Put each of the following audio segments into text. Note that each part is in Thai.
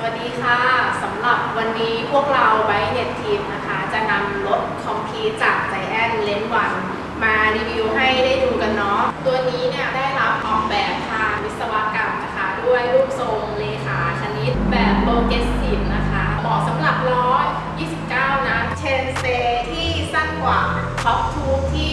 สวัสดีค่ะสำหรับวันนี้พวกเราไบเน็ตทีมนะคะ จะนำรถคอมพีจากใจแอนเลนวันมารีวิวให้ได้ดูกันเนาะตัวนี้เนี่ยได้รับออกแบบทางวิศวกรรมนะคะ ด้วยรูปทรงเลขาคณิตแบบโปรเกรสซีฟนะคะเหมาะสำหรับล้อ 29 นะ เชนเซที่สั้นกว่าท็อปทูที่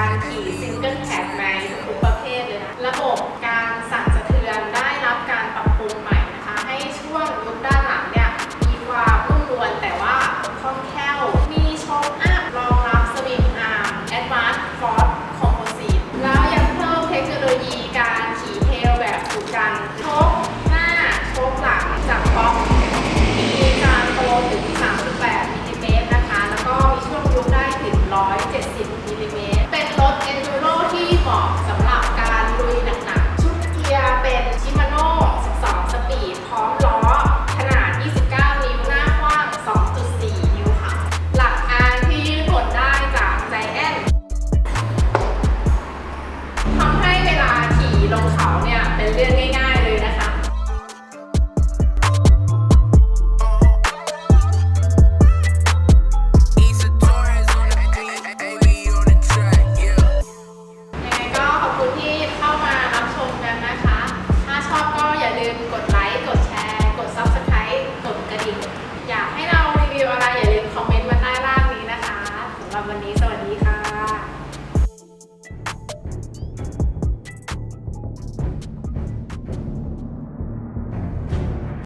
ลงเขาเนี่ยเป็นเรื่องง่าย